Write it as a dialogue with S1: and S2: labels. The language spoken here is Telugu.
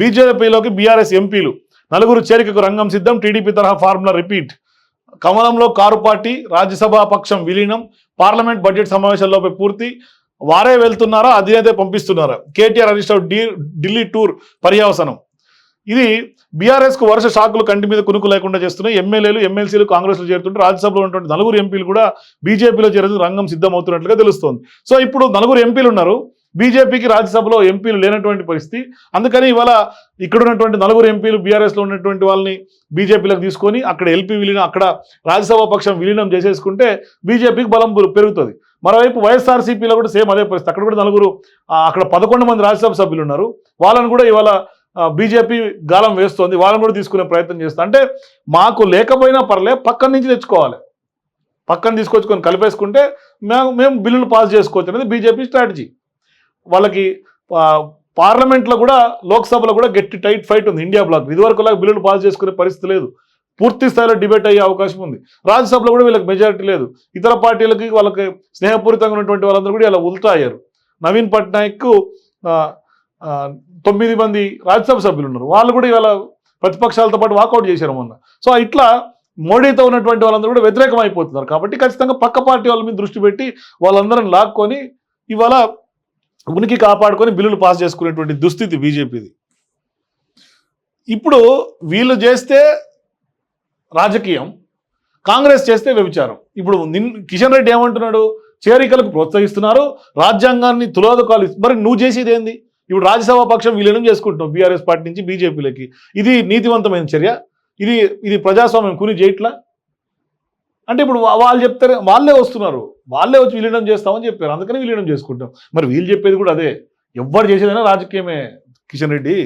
S1: బీజేపీలోకి బీఆర్ఎస్ ఎంపీలు. నలుగురు చేరికకు రంగం సిద్ధం టీడీపీ తరహా ఫార్ములా రిపీట్. కమలంలో కారు పార్టీ రాజ్యసభ పక్షం విలీనం పార్లమెంట్ బడ్జెట్ సమావేశాల్లోపే పూర్తి. వారే వెళ్తున్నారా? అధినేతే పంపిస్తున్నారా? కేటీఆర్ హరీష్ రావు ఢిల్లీ టూర్ పర్యవసనం. ఇది బీఆర్ఎస్కు వరుస షాకులు కంటి మీద కునుకు లేకుండా చేస్తున్నాయి. ఎమ్మెల్యేలు ఎమ్మెల్సీలు కాంగ్రెస్లో చేరుతుంటే రాజ్యసభలో ఉన్నటువంటి నలుగురు ఎంపీలు కూడా బీజేపీలో చేరేందుకు రంగం సిద్ధమవుతున్నట్లుగా తెలుస్తోంది. సో ఇప్పుడు నలుగురు ఎంపీలు ఉన్నారు. బీజేపీకి రాజ్యసభలో ఎంపీలు లేనటువంటి పరిస్థితి. అందుకని ఇవాళ ఇక్కడ ఉన్నటువంటి నలుగురు ఎంపీలు బీఆర్ఎస్లో ఉన్నటువంటి వాళ్ళని బీజేపీలకు తీసుకొని అక్కడ ఎల్పీ విలీనం అక్కడ రాజ్యసభ పక్షం విలీనం చేసేసుకుంటే బీజేపీకి బలం పెరుగుతుంది. మరోవైపు వైఎస్ఆర్సీపీలో కూడా సేమ్ అదే పరిస్థితి. అక్కడ కూడా నలుగురు అక్కడ పదకొండు మంది రాజ్యసభ సభ్యులు ఉన్నారు వాళ్ళని కూడా ఇవాళ బీజేపీ గాలం వేస్తోంది. వాళ్ళని కూడా తీసుకునే ప్రయత్నం చేస్తా. అంటే మాకు లేకపోయినా పర్లే పక్కన నుంచి తెచ్చుకోవాలి. పక్కన తీసుకొచ్చుకొని కలిపేసుకుంటే మేము మేము బిల్లులు పాస్ చేసుకోవచ్చు అనేది బీజేపీ స్ట్రాటజీ. వాళ్ళకి పార్లమెంట్లో కూడా లోక్సభలో కూడా గట్టి టైట్ ఫైట్ ఉంది ఇండియా బ్లాక్ ఇదివరకులాగా బిల్లులు పాస్ చేసుకునే పరిస్థితి లేదు. పూర్తి స్థాయిలో డిబేట్ అయ్యే అవకాశం ఉంది. రాజ్యసభలో కూడా వీళ్ళకి మెజారిటీ లేదు. ఇతర పార్టీలకి వాళ్ళకి స్నేహపూరితంగా ఉన్నటువంటి వాళ్ళందరూ కూడా ఇలా ఉల్టా అయ్యారు. నవీన్ పట్నాయక్ తొమ్మిది మంది రాజ్యసభ సభ్యులు ఉన్నారు. వాళ్ళు కూడా ఇవాళ ప్రతిపక్షాలతో పాటు వాకౌట్ చేశారు మొన్న. సో ఇట్లా మోడీతో ఉన్నటువంటి వాళ్ళందరూ కూడా వ్యతిరేకం అయిపోతున్నారు కాబట్టి ఖచ్చితంగా పక్క పార్టీ వాళ్ళ మీద దృష్టి పెట్టి వాళ్ళందరం లాక్కొని ఇవాళ ఉనికి కాపాడుకొని బిల్లులు పాస్ చేసుకునేటువంటి దుస్థితి బీజేపీది. ఇప్పుడు వీళ్ళు చేస్తే రాజకీయం కాంగ్రెస్ చేస్తే వ్యభిచారం. ఇప్పుడు కిషన్ రెడ్డి ఏమంటున్నాడు? చేరికలకు ప్రోత్సహిస్తున్నారు రాజ్యాంగాన్ని తులోదకాలు మరి నువ్వు చేసేది ఏంది ఇప్పుడు రాజ్యసభ పక్షం విలీనం చేసుకుంటున్నావు? బీఆర్ఎస్ పార్టీ నుంచి బీజేపీలకి. ఇది నీతివంతమైన చర్య? ఇది ఇది ప్రజాస్వామ్యం కుని చేయట్లా అంటే ఇప్పుడు వాళ్ళు చెప్తారు వాళ్ళే వస్తున్నారు. వాళ్ళే వచ్చి విలీనం చేస్తామని చెప్పారు. అందుకని విలీనం చేసుకుంటాం. మరి వీళ్ళు చెప్పేది కూడా అదే. ఎవ్వరు చేసేదైనా రాజకీయమే కిషన్ రెడ్డి.